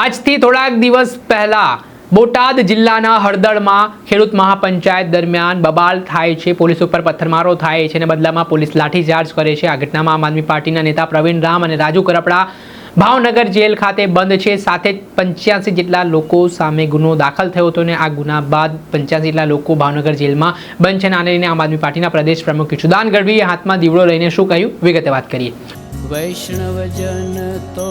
આજથી થોડાક દિવસ પહેલા બોટાદ જિલ્લાના હળદળમાં ખેડૂત મહાપંચાયત દરમિયાન બબાલ થાય છે, પોલીસ ઉપર પથ્થરમારો થાય છે અને બદલામાં પોલીસ લાઠીચાર્જ કરે છે. આ ઘટનામાં આમ આદમી પાર્ટીના નેતા પ્રવીણ રામ અને રાજુ કરપડા ભાવનગર જેલ ખાતે બંધ છે. સાથે પંચ્યાસી જેટલા લોકો સામે ગુનો દાખલ થયો હતો અને આ ગુના બાદ પંચ્યાસી જેટલા લોકો ભાવનગર જેલમાં બંધ છે આને લઈને આમ આદમી પાર્ટીના પ્રદેશ પ્રમુખ કિશુદાન ગઢવીએ હાથમાં દીવડો લઈને શું કહ્યું? વિગતે વાત કરીએ. વૈષ્ણવજન તો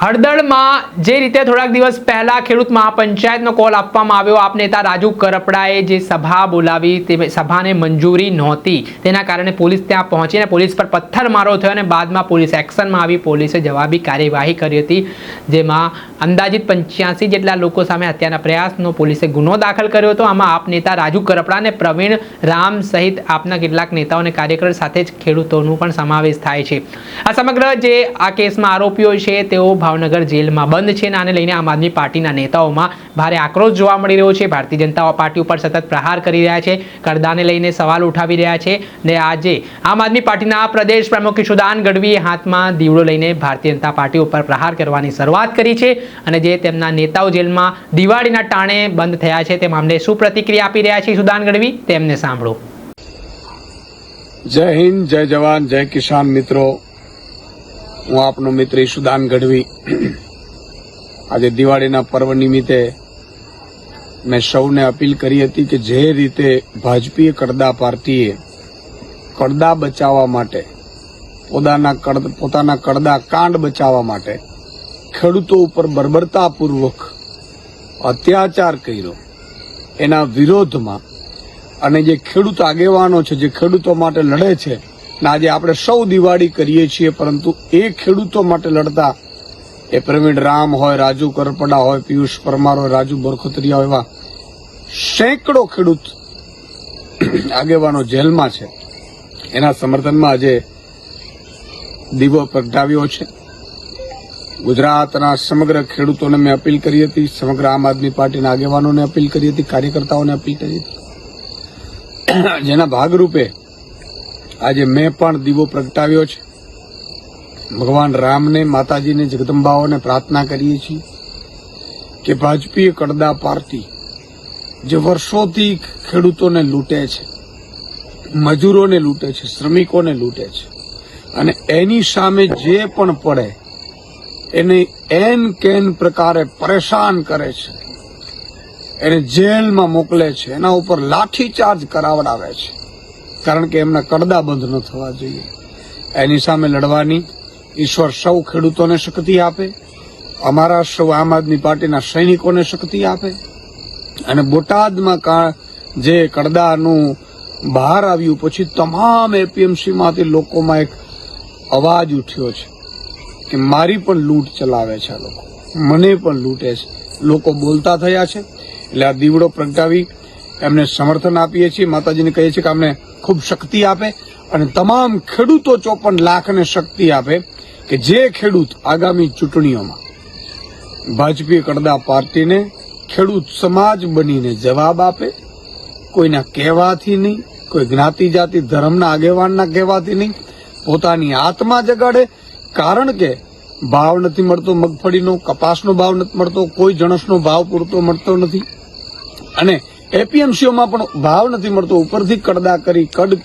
હળદળમાં જે રીતે થોડાક દિવસ પહેલા ખેડૂત મહાપંચાયતનો કોલ આપવામાં આવ્યો, આપ નેતા રાજુ કરપડાએ જે સભા બોલાવી તે સભાને મંજૂરી નહોતી. તેના કારણે પોલીસ ત્યાં પહોંચીને પોલીસ પર પથ્થરમારો થયો અને બાદમાં પોલીસ એક્શનમાં આવી, પોલીસે જવાબી કાર્યવાહી કરી હતી, જેમાં અંદાજિત પંચ્યાસી જેટલા લોકો સામે હત્યાના પ્રયાસનો પોલીસે ગુનો દાખલ કર્યો હતો. આમાં આપ નેતા રાજુ કરપડા અને પ્રવીણ રામ સહિત આપના કેટલાક નેતાઓ અને કાર્યકર સાથે જ ખેડૂતોનો પણ સમાવેશ થાય છે. આ સમગ્ર જે આ કેસમાં આરોપીઓ છે, તેઓ ભાવનગર જેલમાં બંધ છે આને લઈને આમ આદમી પાર્ટીના નેતાઓમાં ભારે આક્રોશ જોવા મળી રહ્યો છે. ભારતીય જનતા પાર્ટી ઉપર સતત પ્રહાર કરી રહ્યા છે, કરદાને લઈને સવાલ ઉઠાવી રહ્યા છે ને આજે આમ આદમી પાર્ટીના પ્રદેશ પ્રમુખ કિશોદાન ગઢવીએ હાથમાં દીવડો લઈને ભારતીય જનતા પાર્ટી ઉપર પ્રહાર કરવાની શરૂઆત કરી છે અને જે તેમના નેતાઓ જેલમાં દિવાળીના ટાણે બંધ થયા છે તે મામલે શું પ્રતિક્રિયા આપી રહ્યા છે સુદાન ગઢવી? તેમને સાંભળો. જય હિન્દ, જય જવાન, જય કિસાન મિત્રો. હું આપનો મિત્ર ઈશુદાન ગઢવી. આજે દિવાળીના પર્વ નિમિત્તે મેં સૌને અપીલ કરી હતી કે જે રીતે ભાજપીય કડદા પાર્ટીએ કડદા બચાવવા માટે, પોતાના કડ- પોતાના કડદા કાંડ બચાવવા માટે ખેડૂતો ઉપર બર્બરતાપૂર્વક અત્યાચાર કર્યો. એના વિરોધમાં અને જે ખેડૂત આગેવાનો છે, જે ખેડૂતો માટે લડે છે આજે આપણે સૌ દિવાળી કરીએ છીએ, પરંતુ એ ખેડૂતો માટે લડતા એ પ્રવીણ રામ હોય, રાજુ કરપડા હોય, પિયુષ પરમાર હોય, રાજુ બરખોતરિયા એવા સેંકડો ખેડૂત આગેવાનો જેલમાં છે. એના સમર્થનમાં આજે દીવો પ્રગટાવ્યો છે. ગુજરાતના સમગ્ર ખેડૂતોને મેં અપીલ કરી હતી, સમગ્ર આમ આદમી પાર્ટીના આગેવાનોને અપીલ કરી હતી, કાર્યકર્તાઓને અપીલ કરી હતી. જેના ભાગરૂપે આજે મેં પણ દીવો પ્રગટાવ્યો છે. ભગવાન રામને, માતાજીને જગદંબાઓને પ્રાર્થના કરીએ છીએ કે ભાજપીય કડદા પાર્ટી જે વર્ષોથી ખેડૂતોને લૂંટે છે, મજૂરોને લૂંટે છે, શ્રમિકોને લૂંટે છે અને એની સામે જે પણ પડે એને એન કેન પ્રકારે પરેશાન કરે છે, એને જેલમાં મોકલે છે, એના ઉપર લાઠીચાર્જ કરાવડાવે છે. કારણ કે એમના કડદા બંધ ન થવા જોઈએ. એની સામે લડવાની ઈશ્વર સૌ ખેડૂતોને શક્તિ આપે, અમારા સૌ આમ આદમી પાર્ટીના સૈનિકોને શક્તિ આપે. અને બોટાદમાં કા- જે કડદાનું બહાર આવ્યું પછી તમામ એપીએમસીમાંથી લોકોમાં એક અવાજ ઉઠ્યો છે કે મારી પણ લૂંટ ચલાવે છે આ લોકો. મને પણ લૂંટે છે. લોકો બોલતા થયા છે. એટલે આ દીવડો પ્રગટાવી એમને સમર્થન આપીએ છીએ, માતાજીને કહીએ છીએ કે અમને ખૂબ શક્તિ આપે અને તમામ ખેડૂતો ચોપન લાખને શક્તિ આપે કે જે ખેડૂત આગામી ચૂંટણીઓમાં ભાજપી કડદા પાર્ટીને ખેડૂત સમાજ બનીને જવાબ આપે, કોઈના કહેવાથી નહીં, કોઈ જ્ઞાતિ, જાતિ, ધર્મના આગેવાનના કહેવાથી નહીં, પોતાની આત્મા જગાડે, કારણ કે ભાવ નથી મળતો મગફળીનો, કપાસનો ભાવ નથી મળતો, કોઈ જણસનો ભાવ પૂરતો મળતો નથી. અને એપીએમસીઓમાં પણ ભાવ નથી મળતો. ઉપરથી કડદા કરી કડ,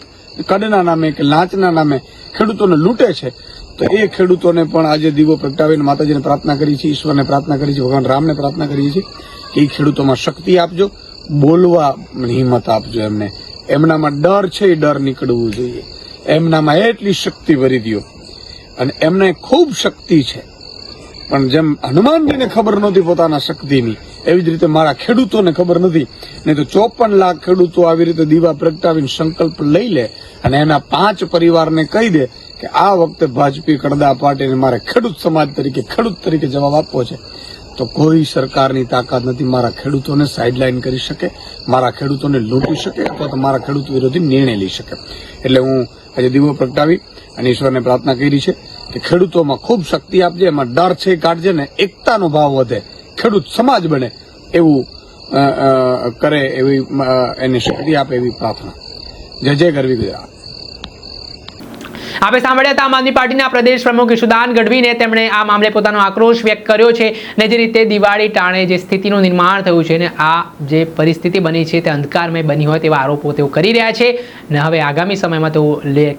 કડના નામે કે લાંચના નામે ખેડૂતોને લૂંટે છે. તો એ ખેડૂતોને પણ આજે દીવો પ્રગટાવીને માતાજીને પ્રાર્થના કરી છે ઈશ્વરને પ્રાર્થના કરી છે ભગવાન રામને પ્રાર્થના કરીએ છીએ કે એ ખેડૂતોમાં શક્તિ આપજો, બોલવા હિંમત આપજો એમને. એમનામાં ડર છે, એ ડર નીકળવું જોઈએ. એમનામાં એટલી શક્તિ ભરી દો અને એમને ખૂબ શક્તિ છે. પણ જેમ હનુમાનજીને ખબર નહોતી પોતાના શક્તિની એવી જ રીતે મારા ખેડૂતોને ખબર નથી. નહીં તો ચોપન લાખ ખેડૂતો આવી રીતે દીવા પ્રગટાવીને સંકલ્પ લઈ લે અને એના પાંચ પરિવારને કહી દે કે આ વખતે ભાજપી કડદા પાર્ટીને મારે ખેડૂત સમાજ તરીકે, ખેડૂત તરીકે જવાબ આપવો છે. તો કોઈ સરકારની તાકાત નથી મારા ખેડૂતોને સાઇડલાઇન કરી શકે, મારા ખેડૂતોને લૂંટી શકે અથવા તો મારા ખેડૂત વિરોધી નિર્ણય લઈ શકે. એટલે હું આજે દીવો પ્રગટાવી અને ઈશ્વરને પ્રાર્થના કરી છે કે ખેડૂતોમાં ખૂબ શક્તિ આપજે, એમાં ડર છે, કાઢજે ને એકતાનો ભાવ વધે. ખેડૂત સમાજ બને એવું કરે એવી એને શક્તિ આપે એવી પ્રાર્થના. જય જય ગરવી ગુજરાત. આપણે સાંભળ્યા હતા આમ આદમી પાર્ટીના પ્રદેશ પ્રમુખ ઈશુદાન ગઢવીને તેમણે આ મામલે પોતાનો આક્રોશ વ્યક્ત કર્યો છે ને જે રીતે દિવાળી ટાણે જે સ્થિતિનું નિર્માણ થયું છે ને આ જે પરિસ્થિતિ બની છે તે અંધકારમય બની હોય તેવા આરોપો તેઓ કરી રહ્યા છે ને હવે આગામી સમયમાં તેઓ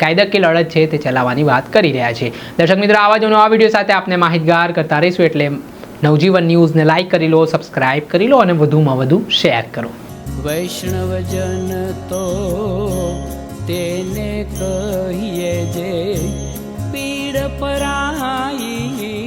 કાયદાકીય લડત છે તે ચલાવવાની વાત કરી રહ્યા છે. દર્શક મિત્રો, આવા જ નવા વીડિયો સાથે આપને માહિતગાર કરતા રહીશું એટલે નવજીવન ન્યૂઝને લાઇક કરી લો, સબસ્ક્રાઇબ કરી લો અને વધુમાં વધુ શેર કરો. વૈષ્ણવજન તો તેને કહીએ જે પીડ પરાઈ